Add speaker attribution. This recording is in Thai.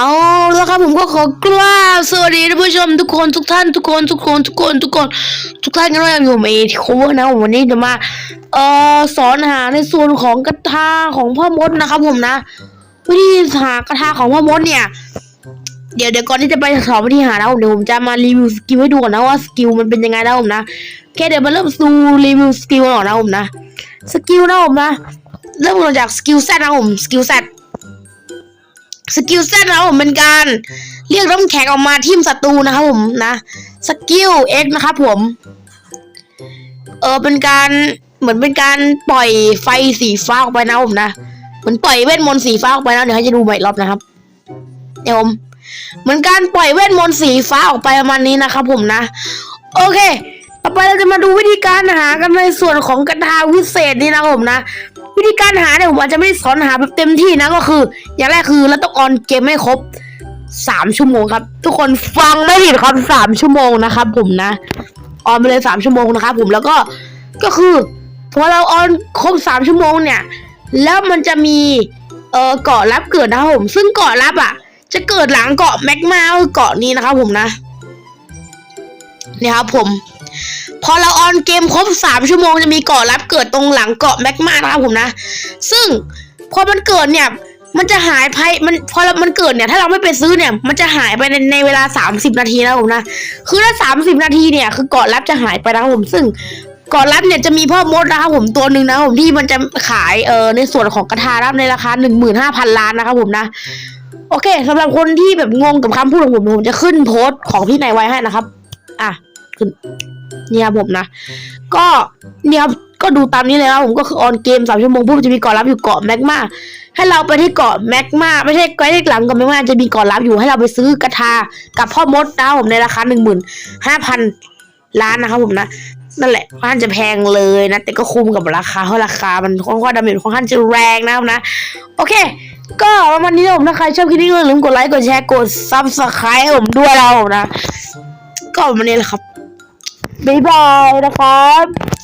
Speaker 1: เอาแล้วครับผมก็ขอกราบสวัสดีท่านผู้ชมทุกคนทุกท่านทุกคนทุกคนทุกคนทุกคนทุกท่านกันด้วยอยู่เมทโคเวอร์นะผมวันนี้จะมาเอ่อสอนหาในส่วนของกระทาของพ่อมดนะครับผมนะวิธีหากระทาของพ่อมดเนี่ย เดี๋ยวเดี๋ยวก่อนที่จะไปสอนวิธีหานะผมเดี๋ยวผมจะมารีวิวสกิลให้ดูก่อนนะว่าสกิลมันเป็นยังไงนะผมนะโอเคเดี๋ยวมาเริ่มดูรีวิวสกิลก่อนนะผมนะสกิลนะผมนะเริ่มต้นจากสกิลแซดนะผมสกิลแซด สกิลเซตนะครับผมเป็นการเรียกน้ำแข็งออกมาทิ่มศัตรูนะครับผมนะสกิลเอ็กนะครับผมเออเป็นการเหมือนเป็นการปล่อยไฟสีฟ้าออกไปนะผมนะเหมือนปล่อยเวทมนต์สีฟ้าออกไปนะเดี๋ยวให้จะดูใหม่รอบนะครับเดี๋ยวผมเหมือนการปล่อยเวทมนต์สีฟ้าออกไปประมาณนี้นะครับผมนะ โอเค ต่อไปเราจะมาดูวิธีการหากันในส่วนของกระทาวิเศษนี่นะผมนะ วิธีการหาเนี่ยผมอาจจะไม่ได้สอนหาแบบเต็มที่นะก็คือ อย่างแรกคือเราต้องออนเกมให้ครบสามชั่วโมงครับ ทุกคนฟังไม่ผิดครับสามชั่วโมงนะครับ ผมนะออนไปเลยสามชั่วโมงนะครับผมแล้วก็ก็คือพอเราออนครบสามชั่วโมงเนี่ย แล้วมันจะมีเออเกาะลับเกิดนะครับผม ซึ่งเกาะลับอะ จะเกิดหลังเกาะแมกมาเกาะนี้นะครับผมนะนี่ครับผม พอเราออนเกมครบสามชั่วโมงจะมีเกาะลับเกิดตรงหลังเกาะแมกมานะครับผมนะ ซึ่งพอมันเกิดเนี่ย มันจะหายภายมันพอเรามันเกิดเนี่ย ถ้าเราไม่ไปซื้อเนี่ย มันจะหายไปในในเวลา 30 นาทีนะผมนะ คือถ้า 30 นาทีเนี่ยคือเกาะลับจะหายไปนะครับผมซึ่งเกาะลับเนี่ยจะมีพ่อมดนะครับผมตัวหนึ่งนะผมที่มันจะขายเอ่อในส่วนของกระทารับในราคา 15,000 ล้านนะครับผมนะ โอเคสำหรับคนที่แบบงงกับคำพูดของผมผมจะขึ้นโพสต์ของพี่นายไว้ให้นะครับ อะ ขึ้น เนี่ยครับผมนะ ก็เนี่ยครับก็ดูตามนี้เลยครับผมก็คือออนเกมสามชั่วโมงปุ๊บจะมีเกาะลับอยู่เกาะแมกมาให้เราไปที่เกาะแมกมาไม่ใช่ใกล้หลังเกาะแมกมาจะมีเกาะลับอยู่ให้เราไปซื้อกระทากับพ่อมดนะครับผมในราคาหนึ่งหมื่นห้าพันล้านนะครับผมนะนั่นแหละค่อนข้างจะแพงเลยนะ แต่ก็คุ้มกับราคาเพราะราคามันค่อนข้างดาเมจค่อนข้างจะแรงนะครับนะ โอเค ก็ประมาณนี้นะผมถ้าใครชอบคลิปนี้ก็อย่าลืมกดไลค์กดแชร์กดซับสไครต์ให้ผมด้วยเรานะ ก็ประมาณนี้แหละครับ บ๊ายบายนะครับ